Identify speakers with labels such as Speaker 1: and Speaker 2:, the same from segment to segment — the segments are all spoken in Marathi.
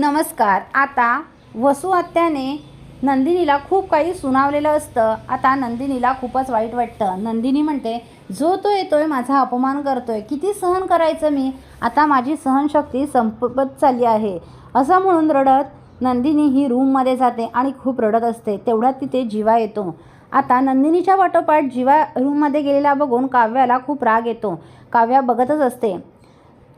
Speaker 1: नमस्कार. आता वसु आत्याने नंदिनीला खूप काही सुनावलेलं असतं. आता नंदिनीला खूपच वाईट वाटतं. नंदिनी म्हणते जो तो येतोय माझा अपमान करतोय. किती सहन करायचं मी? आता माझी सहनशक्ती संपत चालली आहे. असं म्हणून रडत नंदिनी ही रूममध्ये जाते आणि खूप रडत असते. तेवढ्यात तिथे जिवा येतो. आता नंदिनीच्या वाटोपाठ जिवा रूममध्ये गेलेला बघून काव्याला खूप राग येतो. काव्या बघतच असते.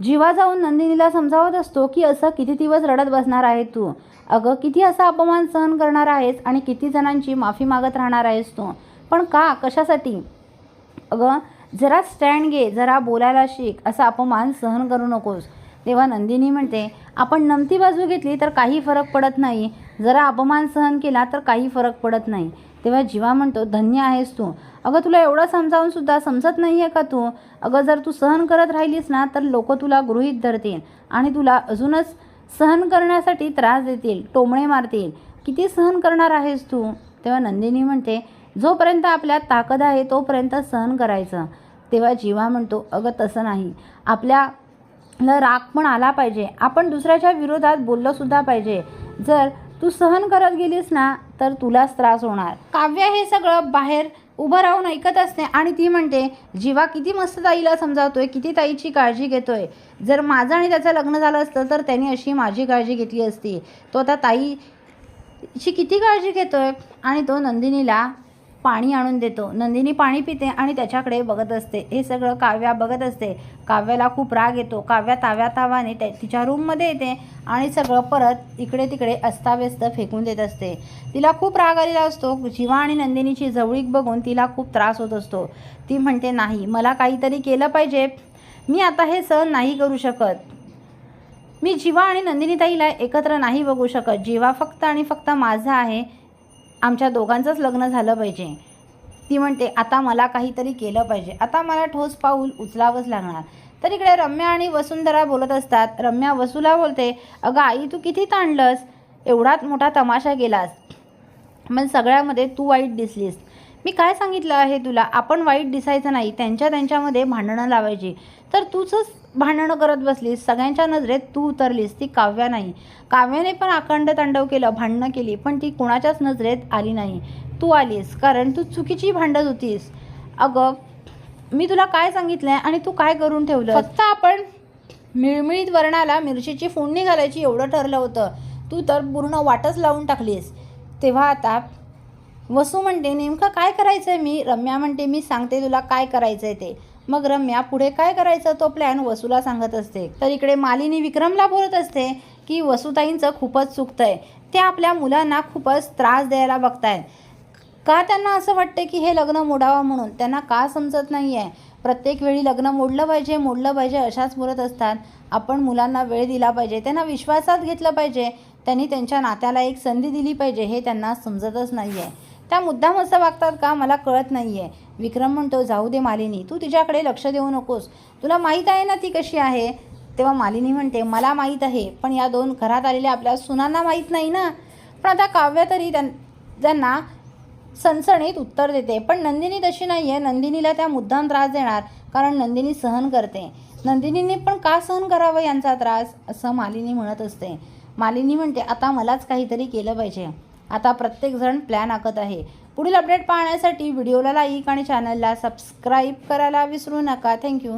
Speaker 1: जीवा जाऊन नंदिनीला समजावत असतो की असं किती दिवस रडत बसणार आहे तू? अगं किती असा अपमान सहन करणार आहेस आणि किती जणांची माफी मागत राहणार आहेस तू? पण का? कशासाठी? अगं जरा स्टँड घे जरा बोलायला शिक असा अपमान सहन करू नकोस. तेव्हा नंदिनी म्हणते आपण नमती बाजू घेतली तर काही फरक पडत नाही. जरा अपमान सहन केला तर काही फरक पडत नाही. तेव्हा जीवा म्हणतो धन्य आहेस तू. अगं तुला एवढं समजावून सुद्धा समजत नाही आहे का तू? अगं जर तू सहन करत राहिलीस ना तर लोक तुला गृहीत धरतील आणि तुला अजूनच सहन करण्यासाठी त्रास देतील टोमणे मारतील. किती सहन करणार आहेस तू? तेव्हा नंदिनी म्हणते जोपर्यंत आपल्यात ताकद आहे तोपर्यंत सहन करायचं. तेव्हा जीवा म्हणतो अगं तसं नाही. आपल्याला राग पण आला पाहिजे. आपण दुसऱ्याच्या विरोधात बोललोसुद्धा पाहिजे. जर तू सहन करत गेलीस ना तर तुलाच त्रास होणार. काव्य हे सगळं बाहेर उभं राहून ऐकत असते आणि ती म्हणते जीवा किती मस्त ताईला समजावतोय किती ताईची काळजी घेतोय. जर माझं आणि त्याचं लग्न झालं असतं तर त्याने अशी माझी काळजी घेतली असती. तो आता ताईची किती काळजी घेतोय? आणि तो नंदिनीला पाणी आणून देतो. नंदिनी पाणी पिते आणि त्याच्याकडे बघत असते. हे सगळं काव्या बघत असते. काव्याला खूप राग येतो. काव्या ताव्या तावाने त्या तिच्या रूममध्ये येते आणि सगळं परत इकडे तिकडे अस्ताव्यस्त फेकून देत असते. तिला खूप राग आलेला असतो. जीवा आणि नंदिनीची जवळीक बघून तिला खूप त्रास होत असतो. ती म्हणते नाही मला काहीतरी केलं पाहिजे. मी आता हे सहन नाही करू शकत. मी जीवा आणि नंदिनीताईला एकत्र नाही बघू शकत. जीवा फक्त आणि फक्त माझा आहे. आमच्या दोघांचंच लग्न झालं पाहिजे. ती म्हणते आता मला काहीतरी केलं पाहिजे. आता मला ठोस पाऊल उचलावंच लागणार. तर इकडे रम्या आणि वसुंधरा बोलत असतात. रम्या वसूला बोलते अगं आई तू किती ताणलंस? एवढाच मोठा तमाशा केलास. मग सगळ्यामध्ये तू वाईट दिसलीस. मी काय सांगितलं आहे तुला? आपण वाईट दिसायचं नाही. त्यांच्या त्यांच्यामध्ये भांडणं लावायची. तर तूच भांडणं करत बसलीस सगळ्यांच्या नजरेत तू उतरलीस ती काव्या नाही. काव्याने पण अखंड तांडव केलं भांडणं केली पण ती कुणाच्याच नजरेत आली नाही. तू आलीस कारण तू चुकीची भांडत होतीस. अगं मी तुला काय सांगितलं आहे आणि तू काय करून ठेवलं फक्त आपण मिळमिळीत वर्णाला मिरचीची फोडणी घालायची एवढं ठरलं होतं. तू तर पूर्ण वाटच लावून टाकलीस. तेव्हा आता वसू म्हणते नेमकं काय करायचं आहे मी? रम्या म्हणते मी सांगते तुला काय करायचं आहे ते. मग रम्या पुढे काय करायचं? तो प्लॅन वसूला सांगत असते. तर इकडे मालिनी विक्रमला बोलत असते की वसुताईंचं खूपच चुकतंय. ते आपल्या मुलांना खूपच त्रास द्यायला बघतायत. का त्यांना असं वाटतं की हे लग्न मोडावं म्हणून? त्यांना का समजत नाही आहे प्रत्येक वेळी लग्न मोडलं पाहिजे मोडलं पाहिजे अशाच बोलत असतात. आपण मुलांना वेळ दिला पाहिजे त्यांना विश्वासात घेतलं पाहिजे. त्यांनी त्यांच्या नात्याला एक संधी दिली पाहिजे हे त्यांना समजतच नाही आहे त्या मुद्दाम असं वागतात का? मला कळत नाही आहे विक्रम म्हणतो जाऊ दे मालिनी तू तिच्याकडे लक्ष देऊ नकोस. तुला माहीत आहे ना ती कशी आहे? तेव्हा मालिनी म्हणते मला माहीत आहे पण या दोन घरात आलेल्या आपल्या सुनांना माहीत नाही ना. पण आता काव्य तरी त्यां त्यांना सणसणीत उत्तर देते. पण नंदिनी तशी नाही आहे नंदिनीला त्या मुद्दाम त्रास देणार कारण नंदिनी सहन करते. नंदिनीने पण का सहन करावं यांचा त्रास? असं मालिनी म्हणत असते. मालिनी म्हणते आता मलाच काहीतरी केलं पाहिजे. आता प्रत्येकजण प्लॅन आखत आहे. पुढील अपडेट पाहण्यासाठी व्हिडिओला लाईक आणि चॅनलला सबस्क्राईब करायला विसरू नका. थँक्यू